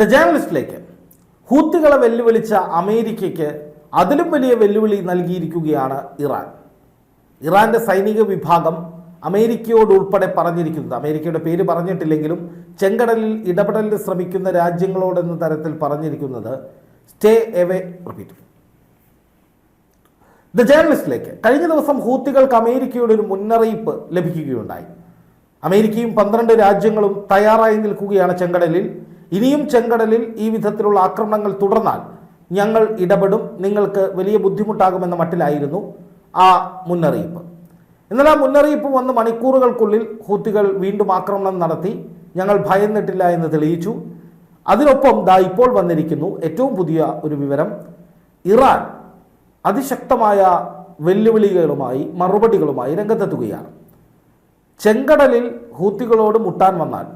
The ജേർണലിസ്റ്റിലേക്ക് ഹൂത്തികളെ വെല്ലുവിളിച്ച അമേരിക്കയ്ക്ക് അതിലും വലിയ വെല്ലുവിളി നൽകിയിരിക്കുകയാണ് ഇറാൻ. ഇറാന്റെ സൈനിക വിഭാഗം അമേരിക്കയോട് ഉൾപ്പെടെ പറഞ്ഞിരിക്കുന്നത് അമേരിക്കയുടെ പേര് പറഞ്ഞിട്ടില്ലെങ്കിലും ചെങ്കടലിൽ ഇടപെടലിന് ശ്രമിക്കുന്ന രാജ്യങ്ങളോടെന്ന തരത്തിൽ പറഞ്ഞിരിക്കുന്നത് സ്റ്റേ എവേ റിപ്പീറ്റ്. ദ ജേർണലിസ്റ്റിലേക്ക് കഴിഞ്ഞ ദിവസം ഹൂത്തികൾക്ക് അമേരിക്കയുടെ ഒരു മുന്നറിയിപ്പ് ലഭിക്കുകയുണ്ടായി. അമേരിക്കയും പന്ത്രണ്ട് രാജ്യങ്ങളും തയ്യാറായി നിൽക്കുകയാണ് ചെങ്കടലിൽ. ഇനിയും ചെങ്കടലിൽ ഈ വിധത്തിലുള്ള ആക്രമണങ്ങൾ തുടർന്നാൽ ഞങ്ങൾ ഇടപെടും നിങ്ങൾക്ക് വലിയ ബുദ്ധിമുട്ടാകുമെന്ന മട്ടിലായിരുന്നു ആ മുന്നറിയിപ്പ്. എന്നാൽ ആ മുന്നറിയിപ്പ് വന്ന് മണിക്കൂറുകൾക്കുള്ളിൽ ഹൂത്തികൾ വീണ്ടും ആക്രമണം നടത്തി ഞങ്ങൾ ഭയന്നിട്ടില്ല എന്ന് തെളിയിച്ചു. അതിനൊപ്പം ദാ ഇപ്പോൾ വന്നിരിക്കുന്നു ഏറ്റവും പുതിയ ഒരു വിവരം. ഇറാൻ അതിശക്തമായ വെല്ലുവിളികളുമായി മറുപടികളുമായി രംഗത്തെത്തുകയാണ്. ചെങ്കടലിൽ ഹൂത്തികളോട് മുട്ടാൻ വന്നാൽ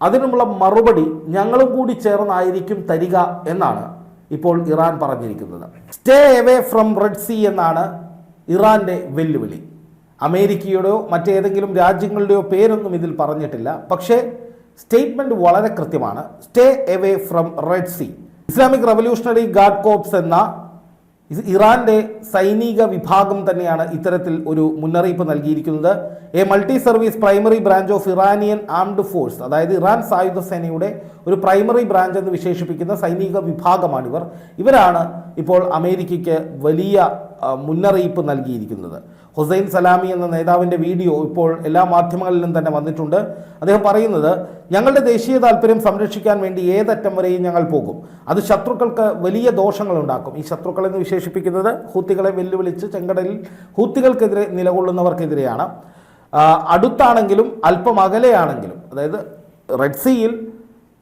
അതിനുള്ള മറുപടി ഞങ്ങളും കൂടി ചേർന്നായിരിക്കും തരിക എന്നാണ് ഇപ്പോൾ ഇറാൻ പറഞ്ഞിരിക്കുന്നത്. Stay away from Red Sea എന്നാണ് ഇറാന്റെ വെല്ലുവിളി. അമേരിക്കയുടെയോ മറ്റേതെങ്കിലും രാജ്യങ്ങളുടെയോ പേരൊന്നും ഇതിൽ പറഞ്ഞിട്ടില്ല. പക്ഷേ സ്റ്റേറ്റ്മെന്റ് വളരെ കൃത്യമാണ്. Stay away from Red Sea Islamic Revolutionary Guard Corps എന്ന ഇറാന്റെ സൈനിക വിഭാഗം തന്നെയാണ് ഇത്തരത്തിൽ ഒരു മുന്നറിയിപ്പ് നൽകിയിരിക്കുന്നത്. A multi service primary branch of Iranian armed force അതായത് ഇറാൻ സായുധ സേനയുടെ ഒരു പ്രൈമറി ബ്രാഞ്ച് എന്ന് വിശേഷിപ്പിക്കുന്ന സൈനിക വിഭാഗമാണിവർ. ഇവരാണ് ഇപ്പോൾ അമേരിക്കയ്ക്ക് വലിയ മുന്നറിയിപ്പ് നൽകിയിരിക്കുന്നത്. ഹുസൈൻ സലാമി എന്ന നേതാവിന്റെ വീഡിയോ ഇപ്പോൾ എല്ലാ മാധ്യമങ്ങളിലും തന്നെ വന്നിട്ടുണ്ട്. അദ്ദേഹം പറയുന്നത് ഞങ്ങളുടെ ദേശീയ താല്പര്യം സംരക്ഷിക്കാൻ വേണ്ടി ഏതറ്റം വരെയും ഞങ്ങൾ പോകും. അത് ശത്രുക്കൾക്ക് വലിയ ദോഷങ്ങൾ ഉണ്ടാക്കും. ഈ ശത്രുക്കളെന്ന് വിശേഷിപ്പിക്കുന്നത് ഹൂത്തികളെ വെല്ലുവിളിച്ച് ചെങ്കടലിൽ ഹൂത്തികൾക്കെതിരെ നിലകൊള്ളുന്നവർക്കെതിരെയാണ്. അടുത്താണെങ്കിലും അല്പം അകലെയാണെങ്കിലും അതായത് റെഡ് സീയിൽ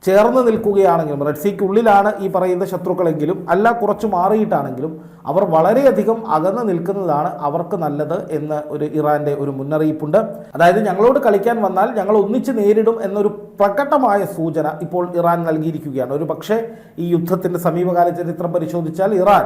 ചേർന്ന് നിൽക്കുകയാണെങ്കിലും റെഡ് സീക്കുള്ളിലാണ് ഈ പറയുന്ന ശത്രുക്കളെങ്കിലും അല്ല കുറച്ച് മാറിയിട്ടാണെങ്കിലും അവർ വളരെയധികം അകന്ന് നിൽക്കുന്നതാണ് അവർക്ക് നല്ലത് എന്ന് ഒരു ഇറാന്റെ ഒരു മുന്നറിയിപ്പുണ്ട്. അതായത് ഞങ്ങളോട് കളിക്കാൻ വന്നാൽ ഞങ്ങൾ ഒന്നിച്ച് നേരിടും എന്നൊരു പ്രകടമായ സൂചന ഇപ്പോൾ ഇറാൻ നൽകിയിരിക്കുകയാണ്. ഒരു പക്ഷേ ഈ യുദ്ധത്തിന്റെ സമീപകാല ചരിത്രം പരിശോധിച്ചാൽ ഇറാൻ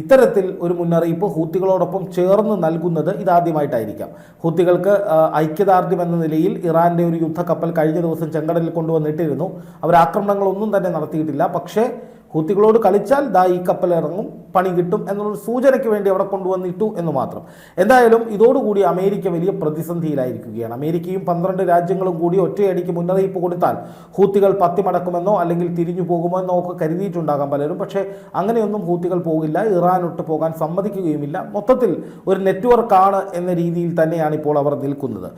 ഇത്തരത്തിൽ ഒരു മുന്നറിയിപ്പ് ഹൂത്തികളോടൊപ്പം ചേർന്ന് നൽകുന്നത് ഇതാദ്യമായിട്ടായിരിക്കാം. ഹൂത്തികൾക്ക് ഐക്യദാർഢ്യം എന്ന നിലയിൽ ഇറാന്റെ ഒരു യുദ്ധക്കപ്പൽ കഴിഞ്ഞ ദിവസം ചെങ്കടലിൽ കൊണ്ടുവന്നിട്ടിരുന്നു. അവർ ആക്രമണങ്ങളൊന്നും തന്നെ നടത്തിയിട്ടില്ല. പക്ഷേ ഹൂത്തികളോട് കളിച്ചാൽ ദാ ഈ കപ്പൽ ഇറങ്ങും പണി കിട്ടും എന്നുള്ളൊരു സൂചനയ്ക്ക് വേണ്ടി അവിടെ കൊണ്ടുവന്നിട്ടു എന്ന് മാത്രം. എന്തായാലും ഇതോടുകൂടി അമേരിക്ക വലിയ പ്രതിസന്ധിയിലായിരിക്കുകയാണ്. അമേരിക്കയും പന്ത്രണ്ട് രാജ്യങ്ങളും കൂടി ഒറ്റയടിക്ക് മുന്നറിയിപ്പ് കൊടുത്താൽ ഹൂത്തികൾ പത്തിമടക്കുമെന്നോ അല്ലെങ്കിൽ തിരിഞ്ഞു പോകുമെന്നോ ഒക്കെ കരുതിയിട്ടുണ്ടാകാം പലരും. പക്ഷേ അങ്ങനെയൊന്നും ഹൂത്തികൾ പോകില്ല ഇറാൻ ഒട്ട് പോകാൻ സമ്മതിക്കുകയുമില്ല. മൊത്തത്തിൽ ഒരു നെറ്റ്വർക്കാണ് എന്ന രീതിയിൽ തന്നെയാണ് ഇപ്പോൾ അവർ നിൽക്കുന്നത്.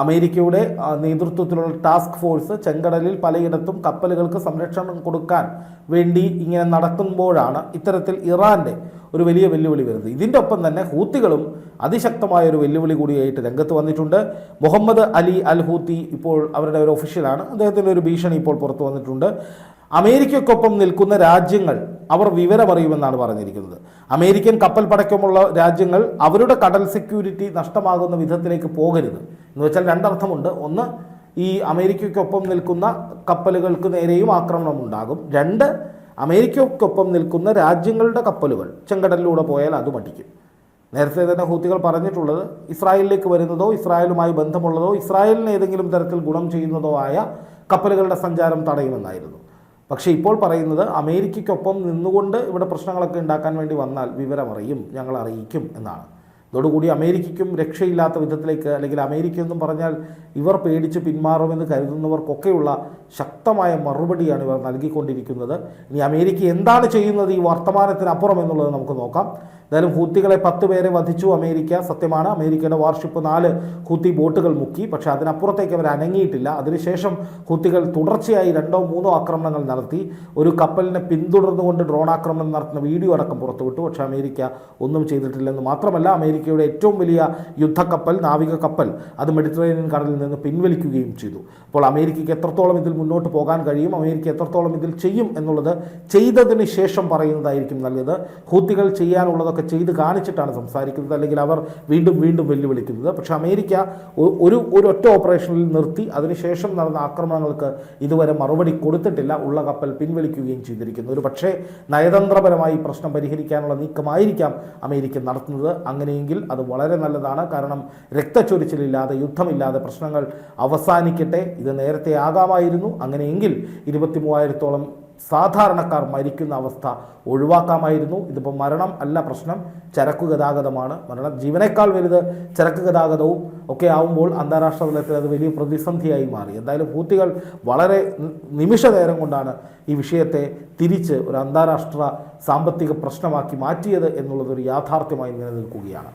അമേരിക്കയുടെ നേതൃത്വത്തിലുള്ള ടാസ്ക് ഫോഴ്സ് ചെങ്കടലിൽ പലയിടത്തും കപ്പലുകൾക്ക് സംരക്ഷണം കൊടുക്കാൻ വേണ്ടി ഇങ്ങനെ നടക്കുമ്പോഴാണ് ഇത്തരത്തിൽ ഇറാന്റെ ഒരു വലിയ വെല്ലുവിളി വരുന്നത്. ഇതിന്റെ ഒപ്പം തന്നെ ഹൂത്തികളും അതിശക്തമായ ഒരു വെല്ലുവിളി കൂടിയായിട്ട് രംഗത്ത് വന്നിട്ടുണ്ട്. മുഹമ്മദ് അലി അൽ ഹൂത്തി ഇപ്പോൾ അവരുടെ ഒരു ഒഫീഷ്യലാണ്. അദ്ദേഹത്തിന്റെ ഒരു ഭീഷണി ഇപ്പോൾ പുറത്തു വന്നിട്ടുണ്ട്. അമേരിക്കയ്ക്കൊപ്പം നിൽക്കുന്ന രാജ്യങ്ങൾ അവർ വിവരമറിയുമെന്നാണ് പറഞ്ഞിരിക്കുന്നത്. അമേരിക്കൻ കപ്പൽ പടക്കമുള്ള രാജ്യങ്ങൾ അവരുടെ കടൽ സെക്യൂരിറ്റി നഷ്ടമാകുന്ന വിധത്തിലേക്ക് പോകരുത് എന്ന് വെച്ചാൽ രണ്ടർത്ഥമുണ്ട്. ഒന്ന് ഈ അമേരിക്കയ്ക്കൊപ്പം നിൽക്കുന്ന കപ്പലുകൾക്ക് നേരെയും ആക്രമണം ഉണ്ടാകും രണ്ട് അമേരിക്കയ്ക്കൊപ്പം നിൽക്കുന്ന രാജ്യങ്ങളുടെ കപ്പലുകൾ ചെങ്കടലിലൂടെ പോയാൽ അത് മടിക്കും. നേരത്തെ തന്നെ ഹൂത്തികൾ പറഞ്ഞിട്ടുള്ളത് ഇസ്രായേലിലേക്ക് വരുന്നതോ ഇസ്രായേലുമായി ബന്ധമുള്ളതോ ഇസ്രായേലിന് ഏതെങ്കിലും തരത്തിൽ ഗുണം ചെയ്യുന്നതോ ആയ കപ്പലുകളുടെ സഞ്ചാരം തടയുമെന്നായിരുന്നു. പക്ഷേ ഇപ്പോൾ പറയുന്നത് അമേരിക്കയ്ക്കൊപ്പം നിന്നുകൊണ്ട് ഇവിടെ പ്രശ്നങ്ങളൊക്കെ ഉണ്ടാക്കാൻ വേണ്ടി വന്നാൽ വിവരമറിയും ഞങ്ങൾ അറിയിക്കും എന്നാണ്. ഇതോടുകൂടി അമേരിക്കയ്ക്കും രക്ഷയില്ലാത്ത വിധത്തിലേക്ക് അല്ലെങ്കിൽ അമേരിക്ക എന്നും പറഞ്ഞാൽ ഇവർ പേടിച്ച് പിന്മാറുമെന്ന് കരുതുന്നവർക്കൊക്കെയുള്ള ശക്തമായ മറുപടിയാണ് ഇവർ നൽകിക്കൊണ്ടിരിക്കുന്നത്. ഇനി അമേരിക്ക എന്താണ് ചെയ്യുന്നത് ഈ വർത്തമാനത്തിനപ്പുറം എന്നുള്ളത് നമുക്ക് നോക്കാം. എന്തായാലും ഹൂത്തികളെ പത്ത് പേരെ വധിച്ചു അമേരിക്ക. സത്യമാണ് അമേരിക്കയുടെ വാർഷിപ്പ് നാല് ഹൂത്തി ബോട്ടുകൾ മുക്കി. പക്ഷേ അതിനപ്പുറത്തേക്ക് അവർ അനങ്ങിയിട്ടില്ല. അതിനുശേഷം ഹൂത്തികൾ തുടർച്ചയായി രണ്ടോ മൂന്നോ ആക്രമണങ്ങൾ നടത്തി. ഒരു കപ്പലിനെ പിന്തുടർന്നുകൊണ്ട് ഡ്രോൺ ആക്രമണം നടത്തുന്ന വീഡിയോ അടക്കം പുറത്തുവിട്ടു. പക്ഷേ അമേരിക്ക ഒന്നും ചെയ്തിട്ടില്ലെന്ന് മാത്രമല്ല അമേരിക്കയുടെ ഏറ്റവും വലിയ യുദ്ധക്കപ്പൽ നാവിക കപ്പൽ അത് മെഡിറ്ററേനിയൻ കടലിൽ നിന്ന് പിൻവലിക്കുകയും ചെയ്തു. അപ്പോൾ അമേരിക്കയ്ക്ക് എത്രത്തോളം ഇതിൽ മുന്നോട്ട് പോകാൻ കഴിയും അമേരിക്ക എത്രത്തോളം ഇതിൽ ചെയ്യും എന്നുള്ളത് ചെയ്തതിന് ശേഷം പറയുന്നതായിരിക്കും നല്ലത്. ഹൂത്തികൾ ചെയ്യാനുള്ളതൊക്കെ ചെയ്ത് കാണിച്ചിട്ടാണ് സംസാരിക്കുന്നത് അല്ലെങ്കിൽ അവർ വീണ്ടും വീണ്ടും വെല്ലുവിളിക്കുന്നത്. പക്ഷേ അമേരിക്ക ഒരു ഒരു ഒറ്റ ഓപ്പറേഷനിൽ നിർത്തി അതിനുശേഷം നടന്ന ആക്രമണങ്ങൾക്ക് ഇതുവരെ മറുപടി കൊടുത്തിട്ടില്ല. ഉള്ള കപ്പൽ പിൻവലിക്കുകയും ചെയ്തിരിക്കുന്നു. ഒരു പക്ഷേ നയതന്ത്രപരമായി പ്രശ്നം പരിഹരിക്കാനുള്ള നീക്കമായിരിക്കാം അമേരിക്ക നടത്തുന്നത്. അങ്ങനെയെങ്കിൽ അത് വളരെ നല്ലതാണ്. കാരണം രക്തച്ചൊരിച്ചിലില്ലാതെ യുദ്ധമില്ലാതെ പ്രശ്നങ്ങൾ അവസാനിക്കട്ടെ. ഇത് നേരത്തെ ആകാമായിരുന്നു. അങ്ങനെയെങ്കിൽ ഇരുപത്തി മൂവായിരത്തോളം സാധാരണക്കാർ മരിക്കുന്ന അവസ്ഥ ഒഴിവാക്കാമായിരുന്നു. ഇതിപ്പോൾ മരണം അല്ല പ്രശ്നം ചരക്കു ഗതാഗതമാണ്. മരണം ജീവനേക്കാൾ വലുത് ചരക്ക് ഗതാഗതവും ഒക്കെ ആവുമ്പോൾ അന്താരാഷ്ട്ര തലത്തിൽ അത് വലിയ പ്രതിസന്ധിയായി മാറി. എന്തായാലും ഹൂത്തികൾ വളരെ നിമിഷ നേരം കൊണ്ടാണ് ഈ വിഷയത്തെ തിരിച്ച് ഒരു അന്താരാഷ്ട്ര സാമ്പത്തിക പ്രശ്നമാക്കി മാറ്റിയത് എന്നുള്ളതൊരു യാഥാർത്ഥ്യമായി നിലനിൽക്കുകയാണ്.